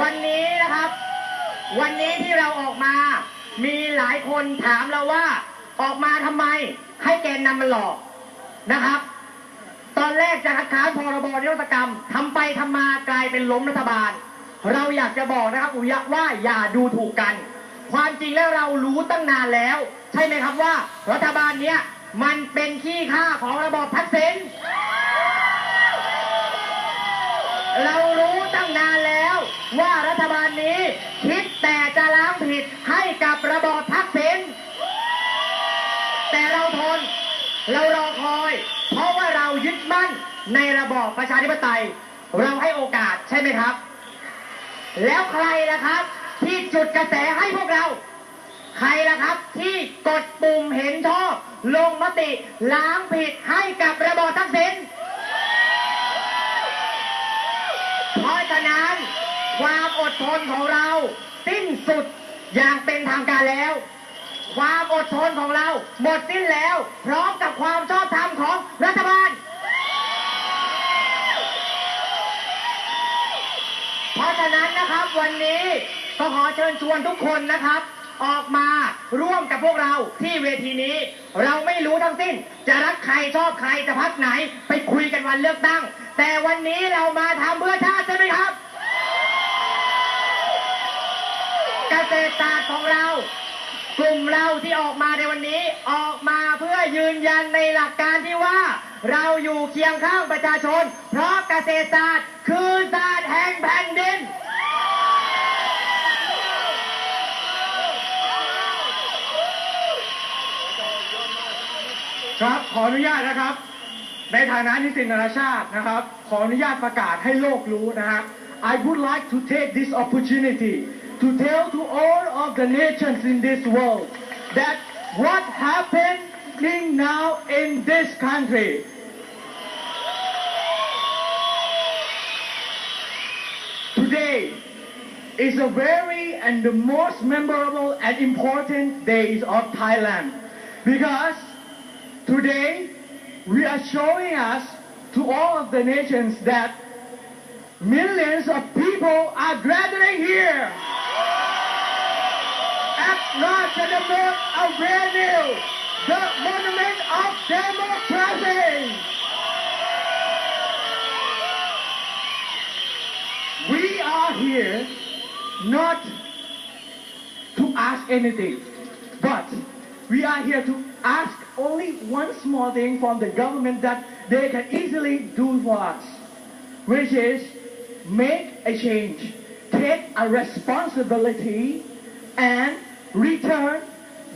วันนี้นะครับ วันนี้ที่เราออกมา มีหลายคนถามเราว่า ออกมาทำไมให้แกนนำมันหลอกนะครับ ตอนแรกจะคัดค้านพรบนิรโทษกรรมทำไปทำมากลายเป็นล้มรัฐบาล เราอยากจะบอกนะครับอุยะว่าอย่าดูถูกกัน ความจริงแล้วเรารู้ตั้งนานแล้ว ใช่ไหมครับว่า รัฐบาลเนี้ยมันเป็นขี้ข้าของระบอบทักษิณเรารู้ตั้งนานแล้ว ว่ารัฐบาลนี้คิดแต่จะล้างผิดให้กับระบอบทักษิณแต่เราทน เรารอคอย เพราะว่าเรายึดมั่นในระบอบประชาธิปไตย เราให้โอกาสใช่ไหมครับ แล้วใครล่ะครับ ที่จุดกระแสให้พวกเรา ใครล่ะครับที่กดปุ่มเห็นชอบ ลงมติล้างผิดให้กับระบอบทักษิณ ความอดทนของเราสิ้นสุดอย่างเป็นทางการแล้ว ความอดทนของเราหมดสิ้นแล้ว พร้อมกับความชอบธรรมของรัฐบาล เพราะฉะนั้นนะครับวันนี้ก็ขอเชิญชวนทุกคนนะครับ ออกมาร่วมกับพวกเราที่เวทีนี้ เราไม่รู้ทั้งสิ้น จะรักใครชอบใครจะพักไหน ไปคุยกันวันเลือกตั้ง แต่วันนี้เรามาทำเพื่อชาติใช่ไหมครับ เกษตรศาสตร์ของเรา กลุ่มเราที่ออกมาในวันนี้ออกมาเพื่อยืนยันในหลักการที่ว่า เราอยู่เคียงข้างประชาชน เพราะเกษตรศาสตร์คือศาสตร์แห่งแผ่นดินครับขออนุญาตนะครับ ในฐานะนิสิตนานาชาตินะครับ ขออนุญาตประกาศให้โลกรู้นะฮะ I would like to take this opportunity to tell to all of the nations in this world that what happening now in this country today is a very and the most memorable and important days of Thailand. Because Today, we are showing us to all of the nations that millions of people are gathering here at Rajadamot Avenue, the monument of democracy. We are here not to ask anything, but we are here to ask only one small thing from the government that they can easily do for us, which is make a change, take a responsibility, and return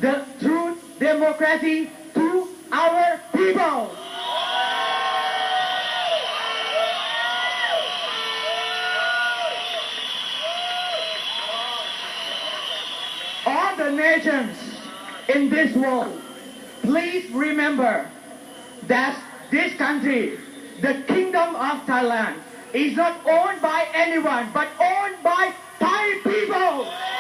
the true democracy to our people. All the nations in this world please remember that this country, the Kingdom of Thailand, is not owned by anyone, but owned by Thai people.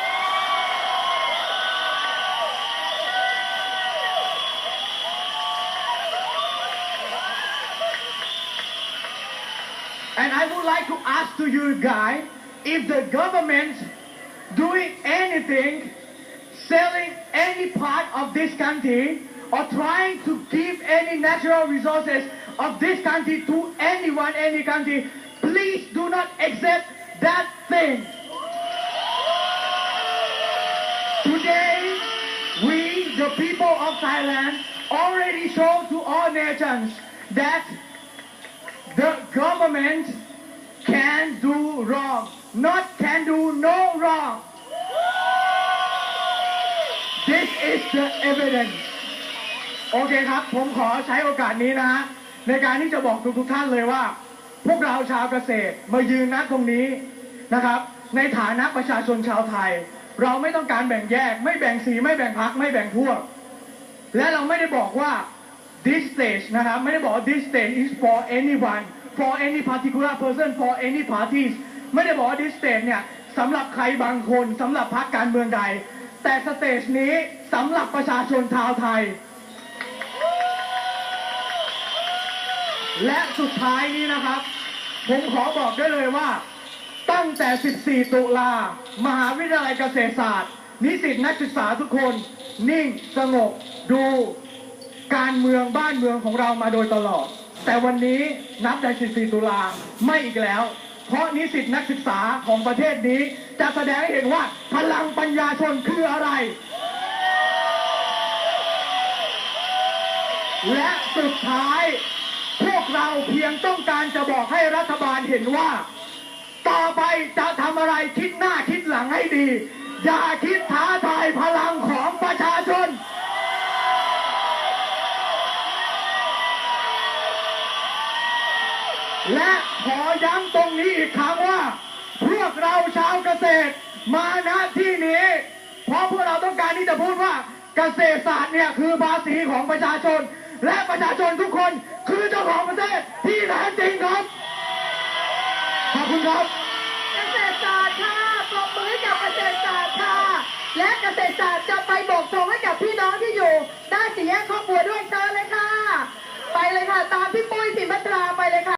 And I would like to ask to you guys, if the government doing anything, selling any part of this country, or trying to give any natural resources of this country to anyone, any country, please do not accept that thing. Today, we, the people of Thailand, already show to all nations that government can do wrong, not can do no wrong. This is the evidence. โอเคครับ ผมขอใช้โอกาสนี้นะฮะในการที่จะบอกทุกทุกๆท่านเลยว่า พวกเราชาวเกษตรมายืนณตรงนี้นะครับ ในฐานะประชาชนชาวไทย เราไม่ต้องการแบ่งแยก ไม่แบ่งสีไม่แบ่งพรรคไม่แบ่งพวก และเราไม่ได้บอกว่า this stage นะครับ ไม่ได้บอกว่า this stage is for anyone for any particular person for any parties ไม่ได้บอกว่า this stage เนี่ยสำหรับใครบางคนสำหรับพรรคการเมืองใด แต่สเตจนี้สำหรับประชาชนชาวไทย และสุดท้ายนี้นะครับ ผมขอบอกได้เลยว่า ตั้งแต่ 14 ตุลา มหาวิทยาลัยเกษตรศาสตร์ นิสิตนักศึกษาทุกคน นิ่งสงบดูการเมืองบ้านเมืองของเรามาโดยตลอด แต่วันนี้นับแต่14 ตุลาไม่อีกแล้ว เพราะนิสิตนักศึกษาของประเทศนี้ จะแสดงให้เห็นว่าพลังปัญญาชนคืออะไร และสุดท้าย พวกเราเพียงต้องการจะบอกให้รัฐบาลเห็นว่า ต่อไปจะทำอะไรคิดหน้าคิดหลังให้ดี อย่าคิดท้าทายพลังของประชาชน และขอย้ำตรงนี้อีกครั้งว่า พวกเราชาวเกษตรมาณที่นี้ เพราะพวกเราต้องการที่จะพูดว่าเกษตรศาสตร์เนี่ยคือภาษีของประชาชน และประชาชนทุกคนคือเจ้าของประเทศที่แท้จริงครับ ขอบคุณครับเกษตรศาสตร์ค่ะปรบมือกับเกษตรศาสตร์ค่ะ และเกษตรศาสตร์จะไปบอกตรงให้กับพี่น้องที่อยู่ด้านสี่แยกครอบครัวด้วยเชิเลยค่ะ ไปเลยค่ะ ตามพี่ปุ้ยสิมัตราไปเลยค่ะ